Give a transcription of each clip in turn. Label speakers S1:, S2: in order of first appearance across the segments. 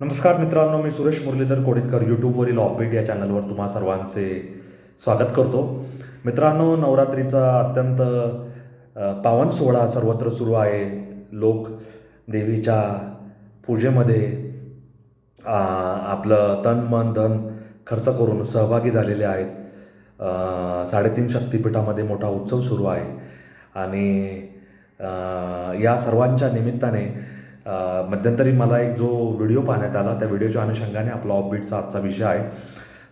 S1: नमस्कार मित्रांनो मी सुरेश मुरलीधर कोडितकर यूट्यूबवरील ऑपरेट या चॅनलवर तुम्हा सर्वांचे स्वागत करतो. मित्रांनो नवरात्रीचा अत्यंत पावन सोहळा सर्वत्र सुरू आहे. लोक देवीच्या पूजेमध्ये आपलं तन मन धन खर्च करून सहभागी झालेले आहेत. साडेतीन शक्तिपीठामध्ये मोठा उत्सव सुरू आहे. आणि या सर्वांच्या निमित्ताने मध्यंतरी मला एक जो व्हिडिओ पाहण्यात आला त्या व्हिडिओच्या अनुषंगाने आपला ऑफबीटचा आजचा विषय आहे.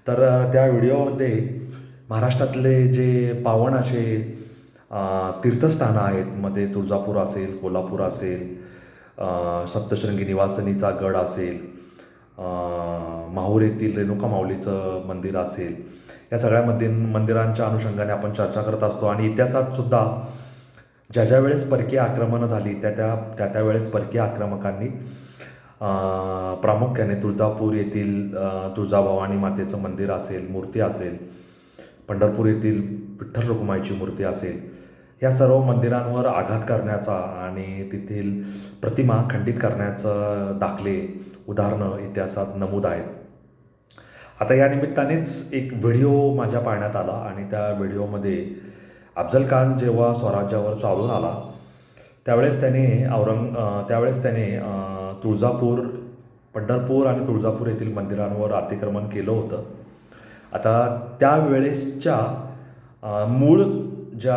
S1: तर त्या व्हिडिओमध्ये महाराष्ट्रातले जे पावन असे तीर्थस्थानं आहेत मध्ये तुळजापूर असेल कोल्हापूर असेल सप्तशृंगी निवासनीचा गड असेल माहूर येथील रेणुका माऊलीचं मंदिर असेल या सगळ्या मंदिर मंदिरांच्या अनुषंगाने आपण चर्चा करत असतो. आणि इतिहासात सुद्धा ज्या ज्या वेळेस परकीय आक्रमणं झाली त्या त्या त्या त्या वेळेस परकीय आक्रमकांनी प्रामुख्याने तुळजापूर येथील तुळजाभवानी मातेचं मंदिर असेल मूर्ती असेल पंढरपूर येथील विठ्ठल रुक्माईची मूर्ती असेल या सर्व मंदिरांवर आघात करण्याचा आणि तेथील प्रतिमा खंडित करण्याचं दाखले उदाहरणं इतिहासात नमूद आहेत. आता या निमित्तानेच एक व्हिडिओ माझ्या पाहण्यात आला आणि त्या व्हिडिओमध्ये अफजल खान जेव्हा स्वराज्यावर चालून आला त्यावेळेस त्याने औरंग त्यावेळेस त्याने तुळजापूर पंढरपूर आणि तुळजापूर येथील मंदिरांवर अतिक्रमण केलं होतं. आता त्यावेळेसच्या मूळ ज्या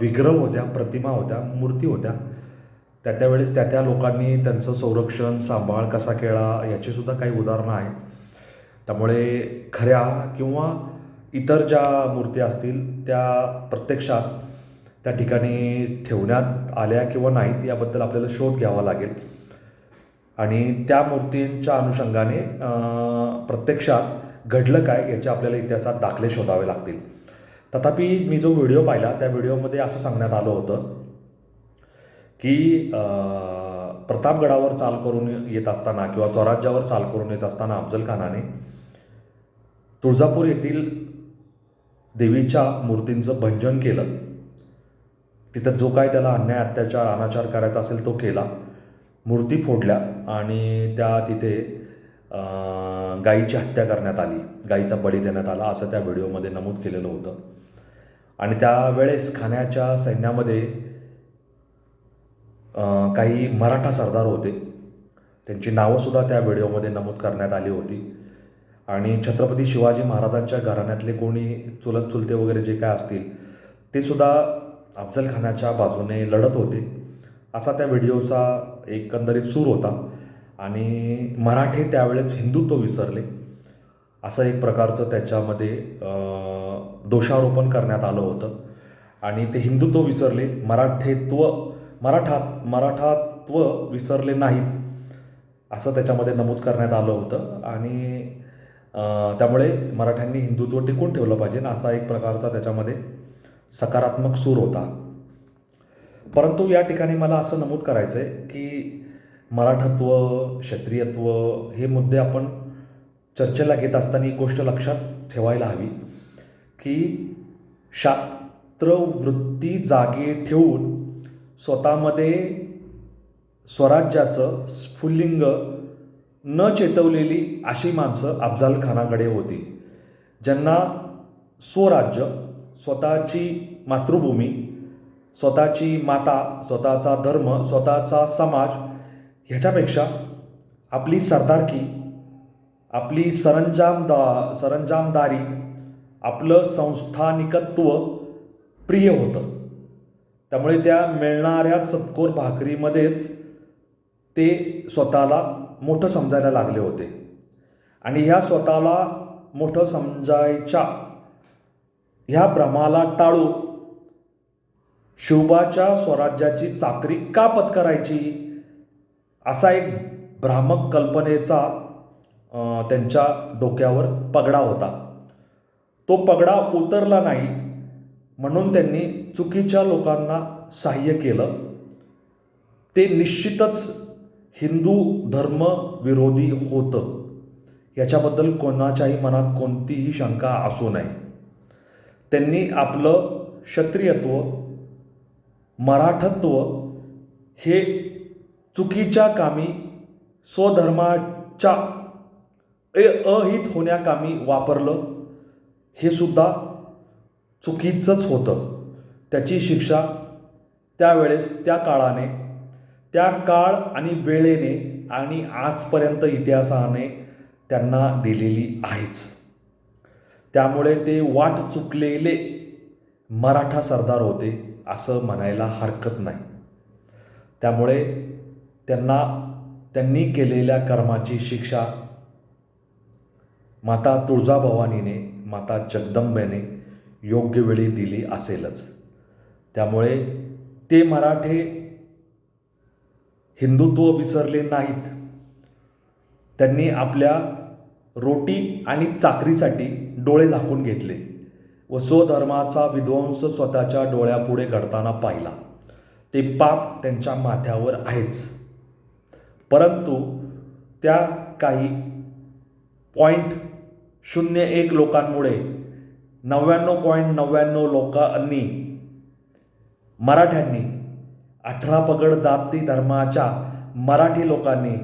S1: विग्रह होत्या प्रतिमा होत्या मूर्ती होत्या त्या त्यावेळेस त्या त्या लोकांनी त्यांचं संरक्षण सांभाळ कसा केला याचीसुद्धा काही उदाहरणं आहेत. त्यामुळे खऱ्या किंवा इतर ज्या मूर्ती असतील त्या प्रत्यक्षात त्या ठिकाणी ठेवण्यात आल्या किंवा नाहीत याबद्दल आपल्याला शोध घ्यावा लागेल. आणि त्या मूर्तींच्या अनुषंगाने प्रत्यक्षात घडलं काय याचे आपल्याला इतिहासात दाखले शोधावे लागतील. तथापि मी जो व्हिडिओ पाहिला त्या व्हिडिओमध्ये असं सांगण्यात आलं होतं की प्रतापगडावर चाल करून येत असताना किंवा स्वराज्यावर चाल करून येत असताना अफजल खानाने तुळजापूर येथील देवीच्या मूर्तींचं भंजन केलं. तिथं जो काय त्याला अन्याय अत्याचार अनाचार करायचा असेल तो केला. मूर्ती फोडल्या आणि त्या तिथे गाईची हत्या करण्यात आली. गाईचा बळी देण्यात आला असं त्या व्हिडिओमध्ये नमूद केलेलं होतं. आणि त्यावेळेस खाण्याच्या सैन्यामध्ये काही मराठा सरदार होते. त्यांची नावंसुद्धा त्या व्हिडिओमध्ये नमूद करण्यात आली होती. आणि छत्रपती शिवाजी महाराजांच्या घराण्यातले कोणी चुलत चुलते वगैरे जे काय असतील ते सुद्धा अफजलखानाच्या बाजूने लढत होते. असा त्या व्हिडिओचा एकंदरीत सूर होता. आणि मराठे त्यावेळेस हिंदुत्व विसरले. असं एक प्रकारचं त्याच्यामध्ये दोषारोपण करण्यात आलं होतं. आणि ते हिंदुत्व विसरले. मराठेत्व मराठा मराठात्व विसरले नाहीत असं त्याच्यामध्ये नमूद करण्यात आलं होतं. आणि त्यामुळे मराठ्यांनी हिंदुत्व टिकून ठेवलं पाहिजे असा एक प्रकारचा त्याच्यामध्ये सकारात्मक सूर होता. परंतु या ठिकाणी मला असं नमूद करायचं आहे की मराठत्व क्षत्रियत्व हे मुद्दे आपण चर्चेला घेत असताना एक गोष्ट लक्षात ठेवायला हवी की शास्त्रवृत्ती जागे ठेवून स्वतःमध्ये स्वराज्याचं स्फुल्लिंग न चेतवलेली अशी माणसं अफजाल खानाकडे होती ज्यांना स्वराज्य स्वतःची मातृभूमी स्वतःची माता स्वतःचा धर्म स्वतःचा समाज ह्याच्यापेक्षा आपली सरदारकी आपली सरंजामदा सरंजामदारी आपलं संस्थानिकत्व प्रिय होतं. त्यामुळे त्या मिळणाऱ्या चतकोर भाकरीमध्येच ते स्वतःला मोठं समजायला लागले होते. आणि ह्या स्वतःला मोठं समजायच्या ह्या भ्रमाला टाळून शिवबाच्या स्वराज्याची चाकरी का पत्करायची असा एक भ्रामक कल्पनेचा त्यांच्या डोक्यावर पगडा होता. तो पगडा उतरला नाही म्हणून त्यांनी चुकीच्या लोकांना सहाय्य केलं. ते निश्चितच हिंदू धर्म विरोधी होतं. याच्याबद्दल कोणाच्याही मनात कोणतीही शंका असू नये. त्यांनी आपलं क्षत्रियत्व मराठत्व हे चुकीच्या कामी स्वधर्माच्या ए अहित होण्याकामी वापरलं हे सुद्धा चुकीचंच होतं. त्याची शिक्षा त्यावेळेस त्या काळाने त्या काळ आणि वेळेने आणि आजपर्यंत इतिहासाने त्यांना दिलेली आहेच. त्यामुळे ते वाट चुकलेले मराठा सरदार होते असं म्हणायला हरकत नाही. त्यामुळे त्यांना त्यांनी केलेल्या कर्माची शिक्षा माता तुळजाभवानीने माता जगदंबेने योग्य वेळी दिली असेलच. त्यामुळे ते मराठे हिंदुत्व विसरले नाहीत. त्यांनी आपल्या रोटी आणि चाकरीसाठी डोळे झाकून घेतले. व स्वधर्माचा विध्वंस स्वतःच्या डोळ्यापुढे घडताना पाहिला. ते पाप त्यांच्या माथ्यावर आहेच. परंतु त्या काही पॉईंट शून्य एक लोकांमुळे नव्याण्णव पॉईंट नव्याण्णव लोकांनी मराठ्यांनी अठरा पगड जाती धर्माच्या मराठी लोकांनी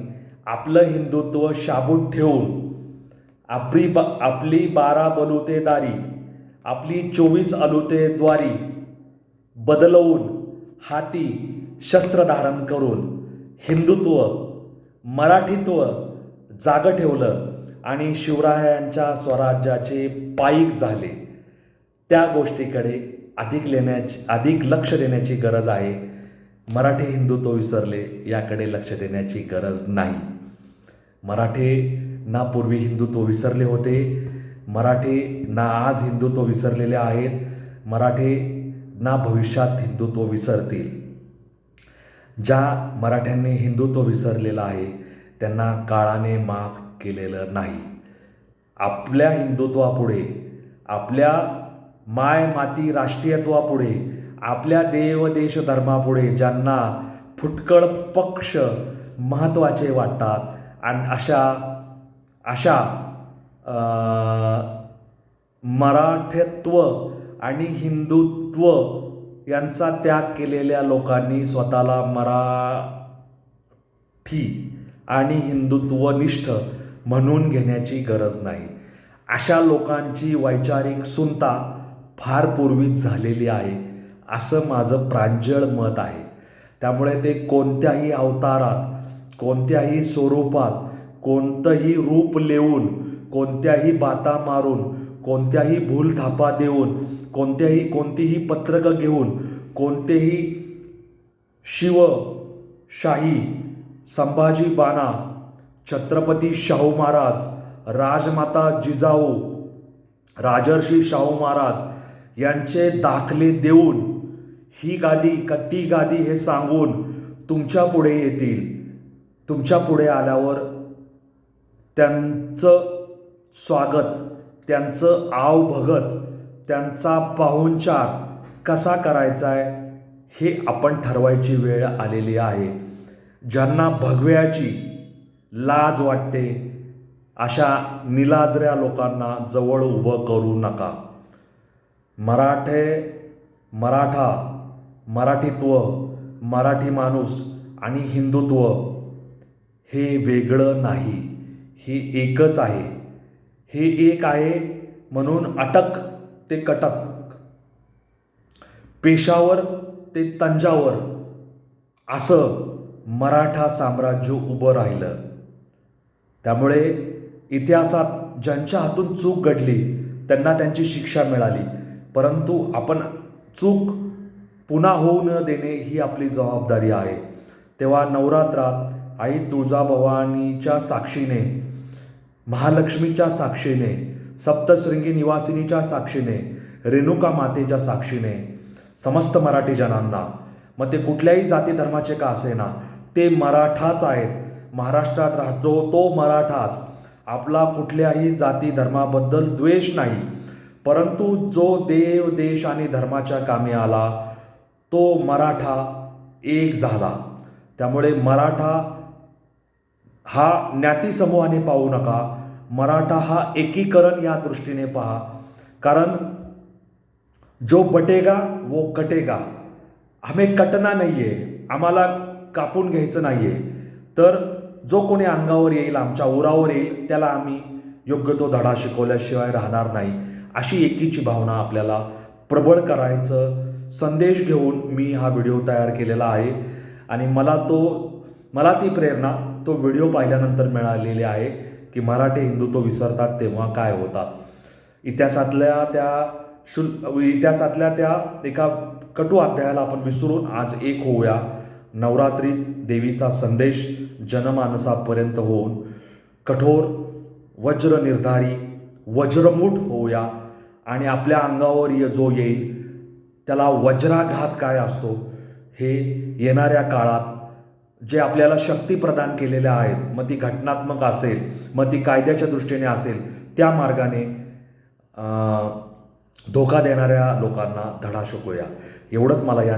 S1: आपलं हिंदुत्व शाबूत ठेवून आपली बा आपली बारा बलुतेदारी आपली चोवीस अलुतेद्वारी बदलवून हाती शस्त्र धारण करून हिंदुत्व मराठीत्व जागं ठेवलं आणि शिवरायांच्या स्वराज्याचे पायिक झाले. त्या गोष्टीकडे अधिक लेण्याची अधिक लक्ष देण्याची गरज आहे. मराठी हिंदुत्व विसरले याकडे लक्ष देण्याची गरज नाही. मराठे ना पूर्वी हिंदुत्व विसरले होते मराठे ना आज हिंदुत्व विसरलेले आहेत मराठे ना भविष्यात हिंदुत्व विसरतील. ज्या मराठ्यांनी हिंदुत्व विसरलेलं आहे त्यांना काळाने माफ केलेलं नाही. आपल्या हिंदुत्वापुढे आपल्या माय माती राष्ट्रीयत्वापुढे आपल्या देव देश धर्मापुढे ज्यांना फुटकळ पक्ष महत्त्वाचे वाटतात. आणि अशा अशा मराठत्व आणि हिंदुत्व यांचा त्याग केलेल्या लोकांनी स्वतःला मराठी आणि हिंदुत्वनिष्ठ म्हणून घेण्याची गरज नाही. अशा लोकांची वैचारिक सुनता फार पूर्वीच झालेली आहे. असं माझं प्रांजळ मत आहे. त्यामुळे ते कोणत्याही अवतारात कोणत्याही स्वरूपात कोणतंही रूप लेऊन कोणत्याही बाता मारून कोणत्याही भूलथापा देऊन कोणत्याही कोणतीही पत्रकं घेऊन कोणतेही शिवशाही संभाजी बाणा छत्रपती शाहू महाराज राजमाता जिजाऊ राजर्षी शाहू महाराज यांचे दाखले देऊन ही गादी का ती गादी हे सांगून तुमच्यापुढे येतील. तुमच्यापुढे आल्यावर त्यांचं स्वागत त्यांचं आवभगत त्यांचा पाहुणचार कसा करायचा आहे हे आपण ठरवायची वेळ आलेली आहे. ज्यांना भगव्याची लाज वाटते अशा निलाजऱ्या लोकांना जवळ उभं करू नका. मराठे मराठा मराठीत्व मराठी माणूस आणि हिंदुत्व हे वेगळं नाही. हे एकच आहे. हे एक आहे म्हणून अटक ते कटक. पेशावर ते तंजावर. असं मराठा साम्राज्य उभं राहिलं. त्यामुळे इतिहासात ज्यांच्या हातून चूक घडली त्यांना त्यांची शिक्षा मिळाली. परंतु आपण चूक पुन्हा होऊ न देणे ही आपली जबाबदारी आहे. तेव्हा नवरात्रात आई तुळजाभवानीच्या साक्षीने महालक्ष्मीच्या साक्षीने सप्तशृंगी निवासिनीच्या साक्षीने रेणुका मातेच्या साक्षीने समस्त मराठी जनांना मग ते कुठल्याही जाती धर्माचे का असेना ते मराठाच आहेत. महाराष्ट्रात राहतो तो मराठाच. आपला कुठल्याही जाती धर्माबद्दल द्वेष नाही. परंतु जो देव देश आणि धर्माच्या कामी आला तो मराठा एक झाला. त्यामुळे मराठा हा ज्ञाती समूहाने पाहू नका. मराठा हा एकीकरण या दृष्टीने पहा. कारण जो बटेगा वो कटेगा. आम्ही कटना नाही आहे आम्हाला कापून घ्यायचं नाही आहे तर जो कोणी अंगावर येईल आमच्या उरावर येईल त्याला आम्ही योग्य तो धडा शिकवल्याशिवाय राहणार नाही. अशी एकीची भावना आपल्याला प्रबळ करायचं संदेश घेऊन मी हा व्हिडिओ तयार केलेला आहे. आणि मला तो मला ती प्रेरणा तो व्हिडिओ पाहिल्यानंतर मिळालेली आहे की मराठी हिंदुत्व विसरतात तेव्हा काय होतात. इतिहासातल्या त्या शुल इतिहासातल्या त्या एका कटू अध्यायाला आपण विसरून आज एक होऊया. नवरात्रीत देवीचा संदेश जनमानसापर्यंत होऊन कठोर वज्र निर्धारी वज्रमुठ होऊया. आणि आपल्या अंगावर ये- जो येईल त्याला वज्राघात काय असतो हे येणाऱ्या काळात जे आपल्याला शक्ती प्रदान केलेल्या आहेत मग ती घटनात्मक असेल मग ती कायद्याच्या दृष्टीने असेल त्या मार्गाने धोका देणाऱ्या लोकांना धडा शिकूया एवढंच मला या